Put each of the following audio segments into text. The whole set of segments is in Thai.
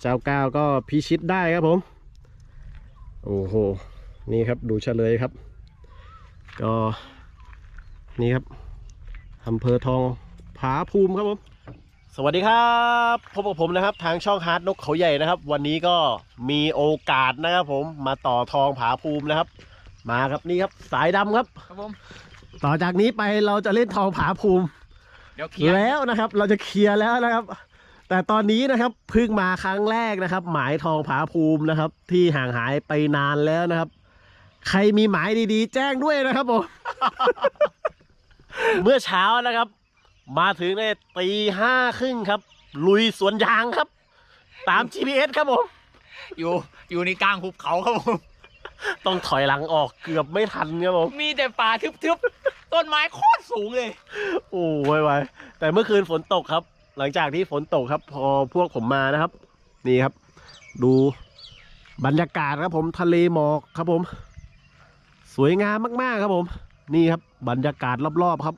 เจ้าก้าวก็พิชิตได้ครับผม โอ้โห นี่ครับดูเฉลยครับ ก็นี่ครับอำเภอทองผาภูมิครับผม สวัสดีครับพบกับผมนะครับ ทางช่องฮาร์ดนกเขาใหญ่นะครับ วันนี้ก็มีโอกาสนะครับผมมาต่อทองผาภูมินะครับ มาครับนี่ครับสายดำครับ ครับผม ต่อจากนี้ไปเราจะเล่นทองผาภูมิ เดี๋ยวเคลียร์แล้วนะครับ เราจะเคลียร์แล้วนะครับ แต่ตอนนี้นะครับเพิ่งมาครั้งแรกนะครับ หมายทองผาภูมินะครับ ที่ห่างหายไปนานแล้วนะครับ ใครมีหมายดีๆ แจ้งด้วยนะครับผม เมื่อเช้านะครับ มาถึงในตีห้าครึ่งครับ ลุยสวนยางครับ ตาม GPS ครับผม อยู่อยู่ในกลางหุบเขาครับผมต้องถอยหลังออกเกือบไม่ทันครับผม มีแต่ป่าทึบๆต้นไม้โคตรสูงเลย โอ้ไวไวแต่เมื่อคืนฝนตกครับ หลังจากที่ฝนตกครับ พอพวกผมมานะครับ นี่ครับ ดูบรรยากาศครับผมทะเลหมอกครับผม สวยงามมากๆครับผม นี่ครับ บรรยากาศรอบๆครับ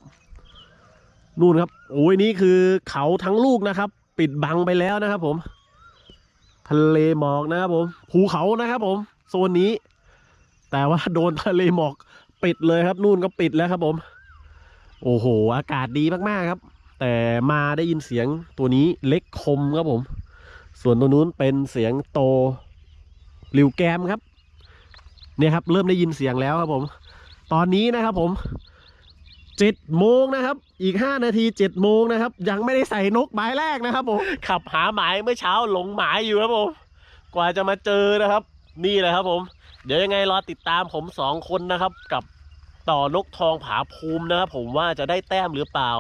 นู่นครับ โอ้ยนี่คือเขาทั้งลูกนะครับ ปิดบังไปแล้วนะครับ ผม ทะเลหมอกนะครับผมภูเขานะครับผมโซนนี้ แต่ว่าโดนทะเลหมอกปิดเลยครับ นู่นก็ปิดแล้วครับผม โอ้โห อากาศดีมากๆครับ แต่มาได้ยินเสียงตัวนี้เล็กคมครับผม ส่วนตัวนู้นเป็นเสียงโตริวแกมครับ เนี่ยครับ เริ่มได้ยินเสียงแล้วครับผม ตอนนี้นะครับผมเจ็ดโมงนะครับ อีกห้านาทีเจ็ดโมงนะครับ ยังไม่ได้ใส่นกหมายแรกนะครับผมขับหาหมายเมื่อเช้าหลงหมายอยู่ครับผมกว่าจะมาเจอนะครับ นี่แหละครับผม เดี๋ยวยังไงรอติดตามผมสองคนนะครับ กับต่อนกทองผาภูมินะครับผมว่าจะได้แต้มหรือเปล่า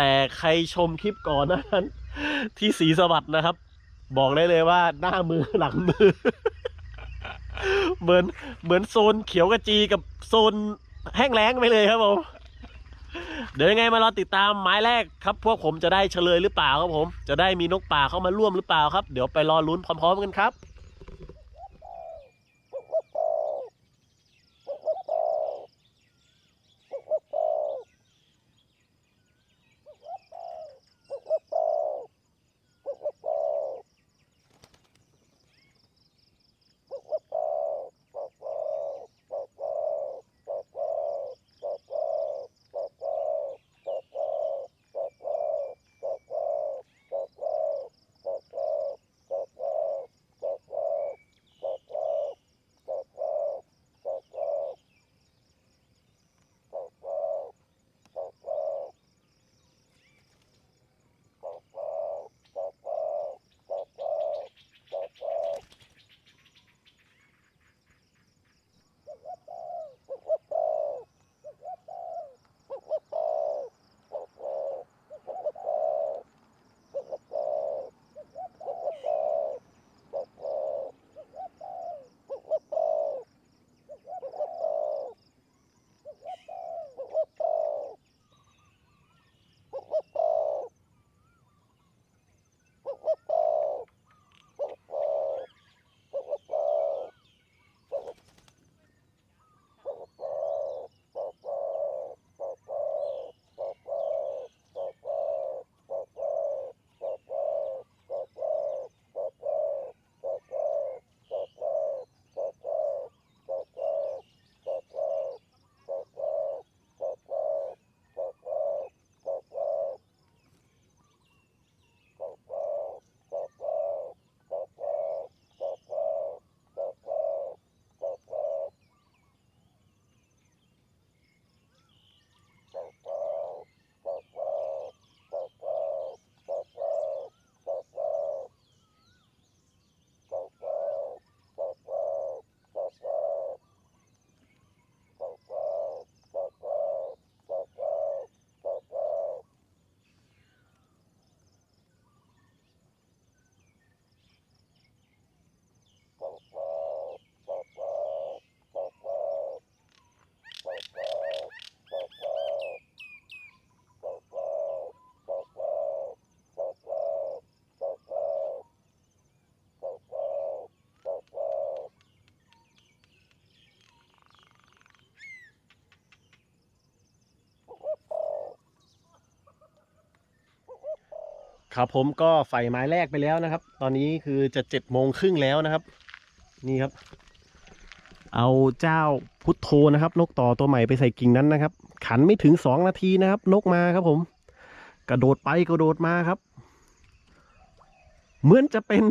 แต่ใครชมคลิปก่อนนั้น ที่สีสวัสดนะครับ บอกได้เลยว่าหน้ามือหลังมือ เหมือนเหมือนโซนเขียวกระจีกับโซนแห้งแล้งไปเลยครับผมเดี๋ยวยังไงมารอติดตามไม้แรกครับ พวกผมจะได้เฉลยหรือเปล่าครับผม จะได้มีนกป่าเข้ามาร่วมหรือเปล่าครับ เดี๋ยวไปรอลุ้นพร้อม ๆ กันครับ ครับ ผมก็ใส่ไม้แรกไปแล้วนะครับ ตอนนี้คือจะเจ็ดโมงครึ่งแล้วนะครับ นี่ครับ เอาเจ้าพุทโธนะครับ นกต่อตัวใหม่ไปใส่กิ่งนั้นนะครับ ขันไม่ถึงสองนาทีนะครับ นกมาครับผม กระโดดไปกระโดดมาครับ เหมือนจะเป็น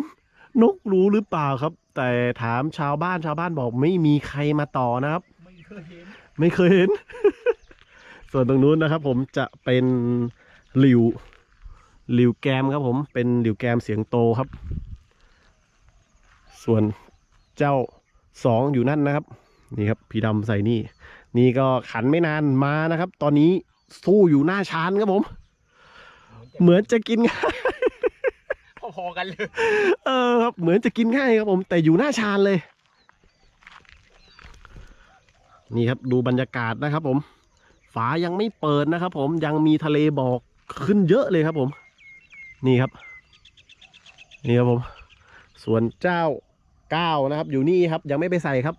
นกรู้หรือเปล่าครับ แต่ถามชาวบ้านชาวบ้านบอกไม่มีใครมาต่อนะครับ ไม่เคยเห็นไม่เคยเห็น ส่วนตรงนู้นนะครับ ผมจะเป็นหลิว หลิวแกมครับผมเป็นหลิวแกมเสียงโตครับ ส่วนเจ้าสองอยู่นั่นนะครับ นี่ครับพี่ดำใส่นี่ นี่ก็ขันไม่นานมานะครับ ตอนนี้สู้อยู่หน้าชานครับผม เหมือนจะกินง่ายพอๆกันเลย เออครับเหมือนจะกินง่ายครับผม แต่อยู่หน้าชานเลย นี่ครับดูบรรยากาศนะครับผม ฝายังไม่เปิดนะครับผมยังมีทะเลบอกขึ้นเยอะเลยครับผม นี่ครับ นี่ครับผมส่วนเจ้าก้าวนะครับ อยู่นี่ครับ ยังไม่ไปใส่ครับ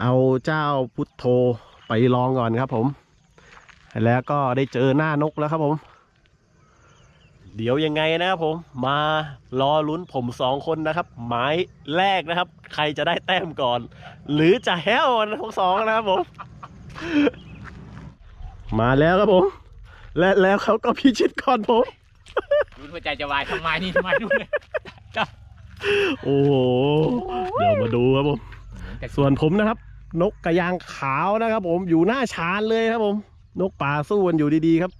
เอาเจ้าพุทโธไปลองก่อนครับ ผม แล้วก็ได้เจอหน้านกแล้วครับ ผม เดี๋ยวยังไงนะครับผม มารอลุ้นผมสองคนนะครับ หมายแรกนะครับ ใครจะได้แต้มก่อน หรือจะแฮวทั้งสองนะครับผม มาแล้วครับผม และแล้วเขาก็พิชิตก่อนผม รู้หัวใจจะวายทำไมนี่ทำไมนู่นเลยโอ้โห เดี๋ยวมาดูครับผม ส่วนผมนะครับ นกกระยางขาวนะครับ ผมอยู่หน้าชานเลยครับผม นกป่าสู้กันอยู่ดีๆครับ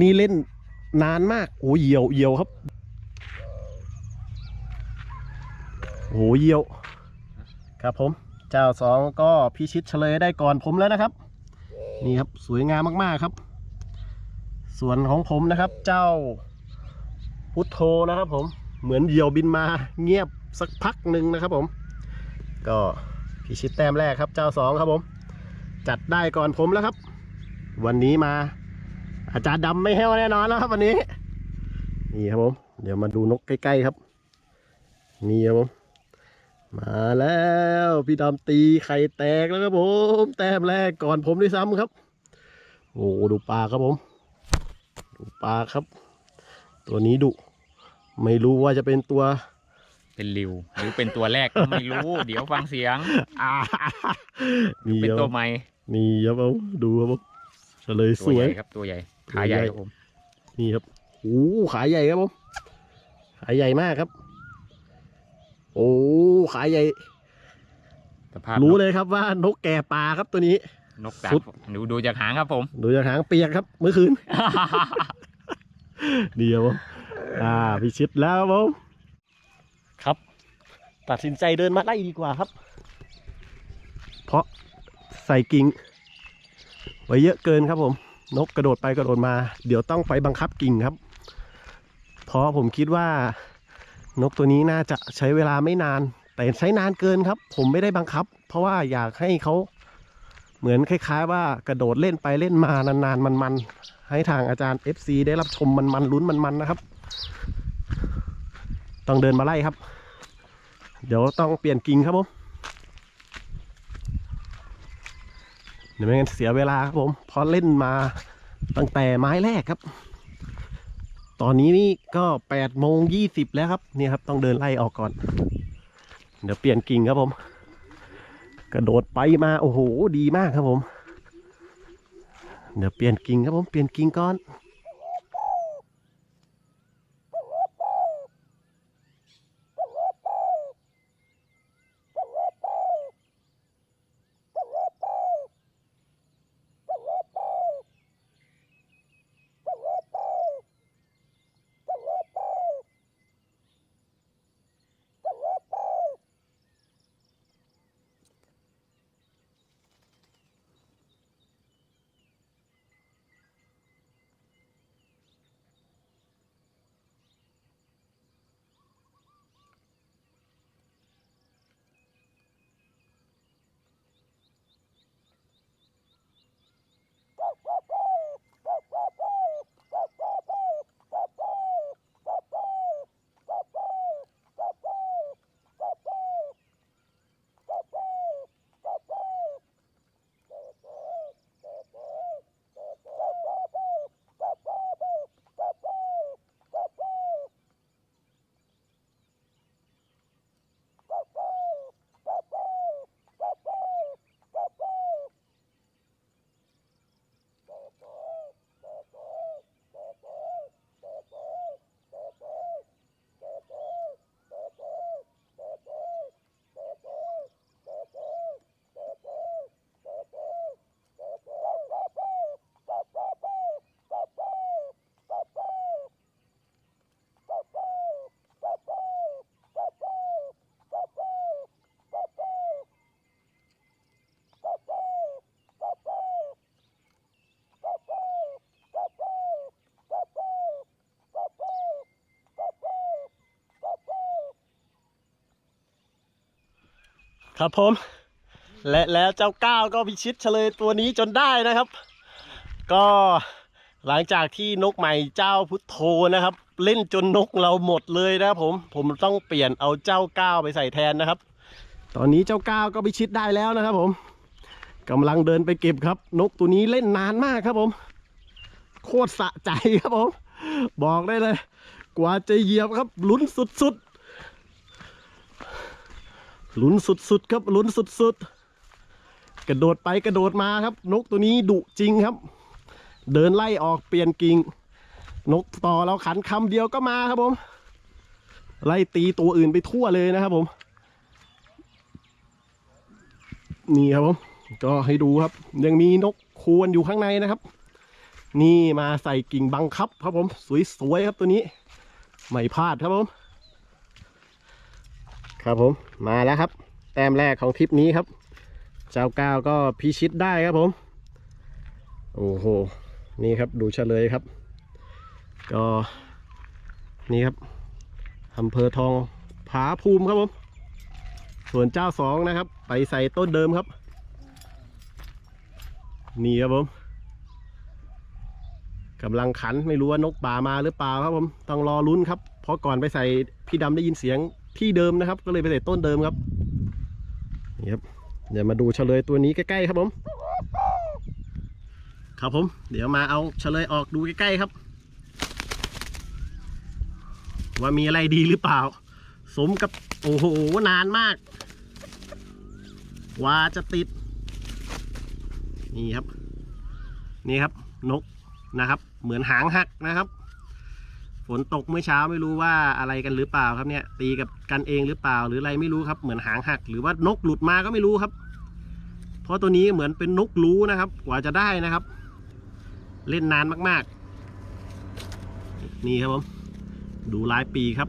นี่เล่นนานมาก โอ้เหยี่ยวเหยี่ยวครับ โอ้เหยี่ยว ครับผม เจ้าสองก็พิชิตเฉลยได้ก่อนผมแล้วนะครับ นี่ครับ สวยงามมากๆครับ ส่วนของผมนะครับ เจ้าพุทโธนะครับ ผมเหมือนเหยี่ยวบินมาเงียบสักพักหนึ่งนะครับ ผม ก็พิชิตแต้มแรกครับ เจ้าสองครับผม จัดได้ก่อนผมแล้วครับ วันนี้มา อาจารย์ดำไม่แห้วแน่นอนแล้วครับ วันนี้ นี่ครับผม เดี๋ยวมาดูนกใกล้ๆครับ นี่ครับผมมาแล้วพี่ดำตีไข่แตกแล้วครับผม แต้มแรกก่อนผมด้วยซ้ำครับ โอ้ดูปลาครับผม ปลาครับ ตัวนี้ดุ ไม่รู้ว่าจะเป็นตัวเป็นริวหรือเป็นตัวแรกก็ไม่รู้ เดี๋ยวฟังเสียงอ่านี่เป็นคตัรัวบใหม่นี่ครับผมดูครับผมเฉลยสตัววใหยญ่ครับตัวใหญ่ขาใหญ่ครับผมนี่ครับโอ้ขาใหญ่ครับผมขาใหญ่มากครับ โอ้ขาใหญ่สภาพรู้นกเลยครับว่านกแก่ป่าครับตัวนี้ นกจากสุดดูดูจากหางครับผม ดูจากหางเปียกครับเมื่อคืนเดียวผมอ่าพิชิตแล้วครับผมครับ ตัดสินใจเดินมาไล่ดีกว่าครับ เพราะใส่กิ่งไว้เยอะเกินครับผม นกกระโดดไปกระโดดมา เดี๋ยวต้องไปบังคับกิ่งครับ เพราะผมคิดว่า นกตัวนี้น่าจะใช้เวลาไม่นาน แต่ใช้นานเกินครับ ผมไม่ได้บังคับ เพราะว่าอยากให้เขา เหมือนคล้าย ๆ ว่ากระโดดเล่นไปเล่นมานานๆมันๆให้ทางอาจารย์ FC ได้รับชมมันๆลุ้นมันๆนะครับ ต้องเดินมาไล่ครับ เดี๋ยวต้องเปลี่ยนกิ่งครับผมเดี๋ยวไม่งั้นเสียเวลาครับผมเพราะเล่นมาตั้งแต่ไม้แรกครับ ตอนนี้นี่ก็แปดโมงยี่สิบแล้วครับ เนี่ยครับต้องเดินไล่ออกก่อน เดี๋ยวเปลี่ยนกิ่งครับผม กระโดดไปมา โอ้โห ดีมากครับผม เดี๋ยวเปลี่ยนกิ่งครับผม เปลี่ยนกิ่งก่อน ครับผม และแล้วเจ้าก้าวก็พิชิตเฉลยตัวนี้จนได้นะครับ ก็หลังจากที่นกใหม่เจ้าพุทโธนะครับ เล่นจนนกเราหมดเลยนะครับผมผมต้องเปลี่ยนเอาเจ้าก้าวไปใส่แทนนะครับ ตอนนี้เจ้าก้าวก็พิชิตได้แล้วนะครับ ผมกำลังเดินไปเก็บครับ นกตัวนี้เล่นนานมากครับผม โคตรสะใจครับผม บอกได้เลย กว่าจะเหยียบครับลุ้นสุด ลุ้นสุดๆครับลุ้นสุดๆ กระโดดไปกระโดดมาครับ นกตัวนี้ดุจริงครับ เดินไล่ออกเปลี่ยนกิ่ง นกต่อเราขันคำเดียวก็มาครับผม ไล่ตีตัวอื่นไปทั่วเลยนะครับผม นี่ครับผม ก็ให้ดูครับ ยังมีนกควรอยู่ข้างในนะครับ นี่มาใส่กิ่งบังคับครับผม สวยๆครับตัวนี้ ไม่พลาดครับผม ครับผมมาแล้วครับ แต้มแรกของทริปนี้ครับ เจ้าก้าวก็พิชิตได้ครับผม โอ้โห นี่ครับดูเฉลยครับ ก็นี่ครับอำเภอทองผาภูมิครับผม ส่วนเจ้าสองนะครับ ไปใส่ต้นเดิมครับ นี่ครับผมกำลังขันไม่รู้ว่านกป่ามาหรือเปล่าครับผม ต้องรอลุ้นครับ เพราะก่อนไปใส่พี่ดำได้ยินเสียง ที่เดิมนะครับ ก็เลยไปใส่ต้นเดิมครับนี่ครับเดี๋ยวมาดูเฉลยตัวนี้ใกล้ๆครับผม ครับผม เดี๋ยวมาเอาเฉลยออกดูใกล้ๆครับ ว่ามีอะไรดีหรือเปล่า สมกับโอ้โหนานมากกว่าจะติด นี่ครับ นี่ครับนกนะครับ เหมือนหางหักนะครับ ฝนตกเมื่อเช้าไม่รู้ว่าอะไรกันหรือเปล่าครับเนี่ยตีกับกันเองหรือเปล่าหรืออะไรไม่รู้ครับ เหมือนหางหัก หรือว่านกหลุดมาก็ไม่รู้ครับ เพราะตัวนี้เหมือนเป็นนกรู้นะครับ กว่าจะได้นะครับ เล่นนานมากๆ นี่ครับผมดูลายปีครับ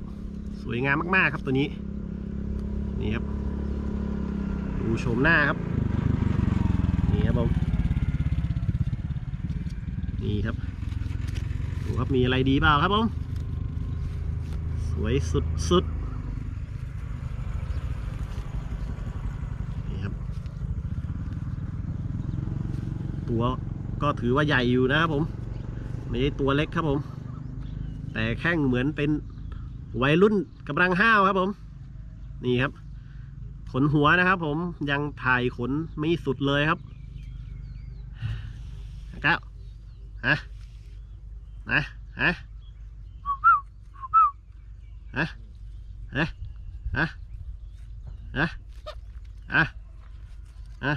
สวยงามมากๆครับตัวนี้นี่ครับดูโฉมหน้าครับนี่ครับผมนี่ครับดูครับมีอะไรดีเปล่าครับผม สวยสุดๆนี่ครับ ตัวก็ถือว่าใหญ่อยู่นะครับผม ไม่ใช่ตัวเล็กครับผม แต่แข้งเหมือนเป็นวัยรุ่นกำลังห้าวครับผม นี่ครับ ขนหัวนะครับผมยังถ่ายขนไม่สุดเลยครับก้าวฮะนะฮะ ฮะฮะฮะฮะฮะ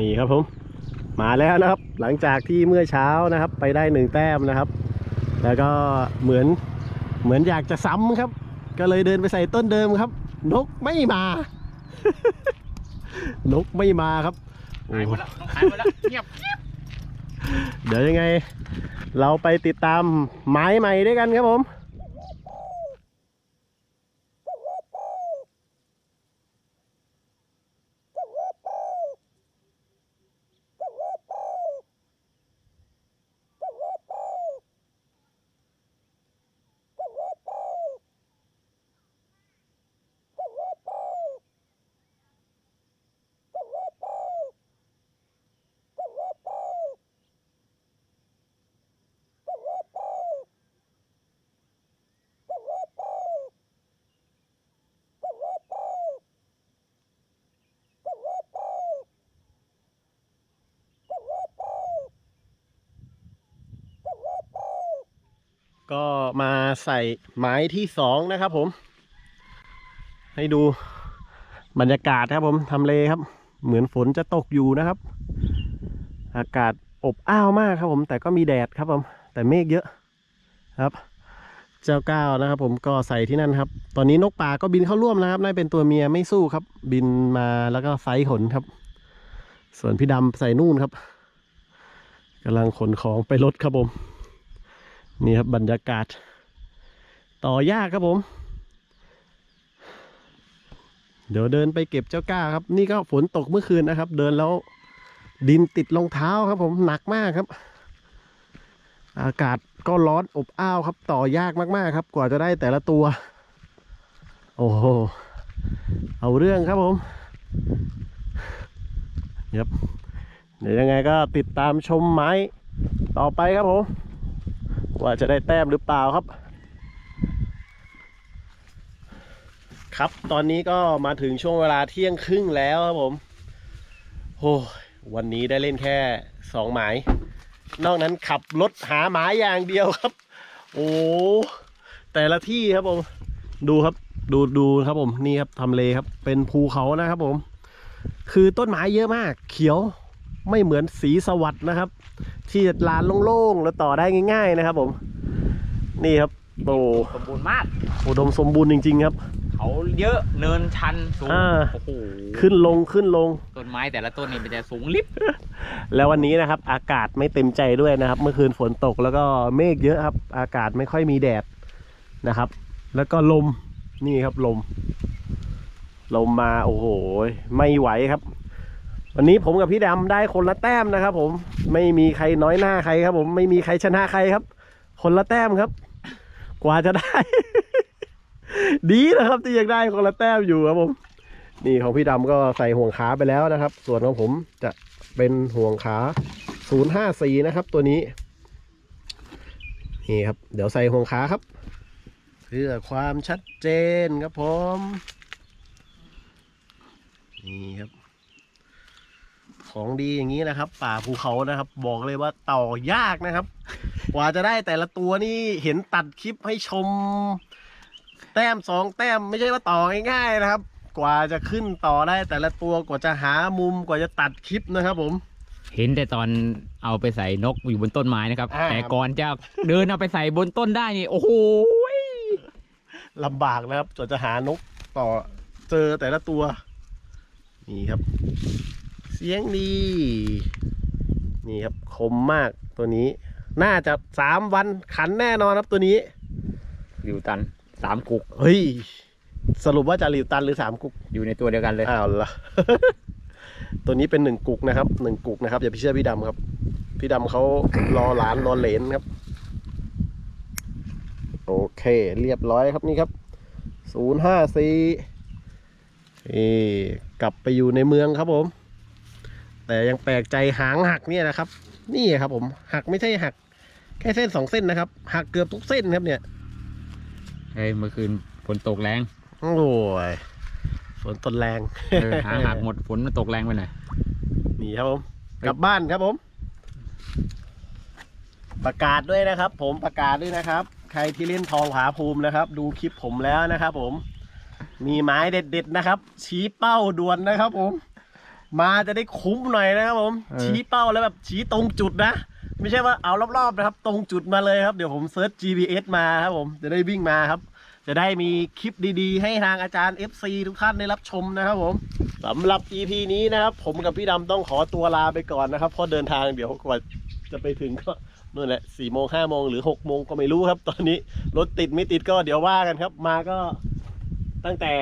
นี่ครับผม มาแล้วนะครับ หลังจากที่เมื่อเช้านะครับ ไปได้หนึ่งแต้มนะครับ แล้วก็เหมือนเหมือนอยากจะซ้ำครับ ก็เลยเดินไปใส่ต้นเดิมครับ นกไม่มา นกไม่มาครับโอ้หายหมดแล้วหายหมดแล้วเงียบเดี๋ยวยังไง เราไปติดตามไม้ใหม่ด้วยกันครับผม ก็มาใส่ไม้ที่สองนะครับผม ให้ดูบรรยากาศครับผมทำเลครับ เหมือนฝนจะตกอยู่นะครับ อากาศอบอ้าวมากครับผม แต่ก็มีแดดครับผม แต่เมฆเยอะครับ เจ้าก้าวนะครับ ผมก็ใส่ที่นั่นครับ ตอนนี้นกป่าก็บินเข้าร่วมนะครับน่าเป็นตัวเมียไม่สู้ครับ บินมาแล้วก็ไซส์ขนครับ ส่วนพี่ดำใส่นู่นครับกำลังขนของไปรถครับผม นี่ครับบรรยากาศ ต่อยากครับผม เดี๋ยวเดินไปเก็บเจ้าก้าครับ นี่ก็ฝนตกเมื่อคืนนะครับ เดินแล้วดินติดรองเท้าครับผมหนักมากครับ อากาศก็ร้อนอบอ้าวครับ ต่อยากมากๆครับ กว่าจะได้แต่ละตัว โอ้โหเอาเรื่องครับผมครับเดี๋ยวยังไงก็ติดตามชมไม้ต่อไปครับผม ว่าจะได้แต้มหรือเปล่าครับ ครับตอนนี้ก็มาถึงช่วงเวลาเที่ยงครึ่งแล้วครับผมโอ้วันนี้ได้เล่นแค่สองหมาย นอกนั้นขับรถหาหมายอย่างเดียวครับ โอ้แต่ละที่ครับผม ดูครับดูดูครับผมนี่ครับทำเลครับ เป็นภูเขานะครับผม คือต้นไม้เยอะมาก เขียว ไม่เหมือนสีสวัสดนะครับ ที่ลานโล่งๆแล้วต่อได้ง่าย ๆนะครับ ผม นี่ครับโอ้สมบูรณ์มากอุดมสมบูรณ์จริง ๆ ครับ เขาเยอะเนินชันสูงอ่า โอ้โหขึ้นลงขึ้นลง ต้นไม้แต่ละต้นนี่มันจะสูงลิบแล้ววันนี้นะครับ อากาศไม่เต็มใจด้วยนะครับ เมื่อคืนฝนตกแล้วก็เมฆเยอะครับ อากาศไม่ค่อยมีแดดนะครับ แล้วก็ลมนี่ครับลม ลมมาโอ้โห ไม่ไหวครับ วันนี้ผมกับพี่ดำได้คนละแต้มนะครับ ผมไม่มีใครน้อยหน้าใครครับ ผมไม่มีใครชนะใครครับ คนละแต้มครับ กว่าจะได้ ดีนะครับที่ยังได้คนละแต้มอยู่ครับผม นี่ของพี่ดำก็ใส่ห่วงขาไปแล้วนะครับ ส่วนของผมจะเป็นห่วงขา054นะครับ ตัวนี้ นี่ครับ เดี๋ยวใส่ห่วงขาครับ เพื่อความชัดเจนครับผม นี่ครับ ของดีอย่างนี้นะครับ ป่าภูเขานะครับ บอกเลยว่าต่อยากนะครับ กว่าจะได้แต่ละตัวนี่เห็นตัดคลิปให้ชม แต้มสองแต้มไม่ใช่ว่าต่อง่ายๆนะครับ กว่าจะขึ้นต่อได้แต่ละตัวกว่าจะหามุมกว่าจะตัดคลิปนะครับผม เห็นแต่ตอนเอาไปใส่นกอยู่บนต้นไม้นะครับ อ่า แต่ก่อนจะเดินเอาไปใส่บนต้นได้นี่โอ้โหลำบากนะครับจนจะหานกต่อเจอแต่ละตัว นี่ครับ เสียงดี นี่ครับคมมากตัวนี้ น่าจะสามวันขันแน่นอนครับตัวนี้อยู่ตันสามกุก เฮ้ย สรุปว่าจะหลิวตันหรือสามกุก อยู่ในตัวเดียวกันเลยอ้าวละตัวนี้เป็นหนึ่งกุกนะครับหนึ่งกุกนะครับอย่าไปเชื่อพี่ดำครับ พี่ดำเขารอหลานรอเหลนครับ โอเค เรียบร้อยครับนี่ครับศูนย์ห้าสี่กลับไปอยู่ในเมืองครับผม แต่ยังแปลกใจหางหักเนี่ยนะครับ นี่ครับผมหักไม่ใช่หัก แค่เส้นสองเส้นนะครับ หักเกือบทุกเส้นครับเนี่ยเฮ้ยเมื่อคืนฝนตกแรงโอ้ยฝนตนแรงเออหางหักหมดฝนมันตกแรงไปหน่อยนี่ครับผมกลับบ้านครับผม ประกาศด้วยนะครับ ผมประกาศด้วยนะครับ ใครที่เล่นทองผาภูมินะครับ ดูคลิปผมแล้วนะครับ ผม มีไม้เด็ดๆนะครับ ชี้เป้าด่วนนะครับ ผม มาจะได้คุ้มหน่อยนะครับผม เออ ชี้เป้าแล้วแบบชี้ตรงจุดนะ ไม่ใช่ว่าเอารอบๆนะครับ ตรงจุดมาเลยครับ เดี๋ยวผมเซิร์ช GPS มาครับผมจะได้วิ่งมาครับ จะได้มีคลิปดีๆ ให้ทางอาจารย์ FC ทุกท่านได้รับชมนะครับผมสำหรับ EP นี้นะครับ ผมกับพี่ดำต้องขอตัวลาไปก่อนนะครับเพราะเดินทางเดี๋ยวกว่าจะไปถึงก็นู่นแหละสี่โมงห้าโมงหรือหกโมงก็ไม่รู้ครับ ตอนนี้รถติดไม่ติดก็เดี๋ยวว่ากันครับ มาก็ตั้งแต่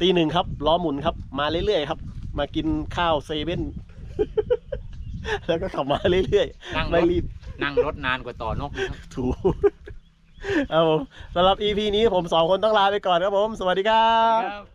ตีหนึ่งครับล้อหมุนครับมาเรื่อยๆครับ มากินข้าวเซเว่นแล้วก็ขับมาเรื่อยนั่งๆรไม่ถรีบนั่งรถนานกว่าต่อนกนะครับ ถูกครับผมสำหรับ EP นี้ผมสองคนต้องลาไปก่อนครับผม สวัสดีครับ ครับ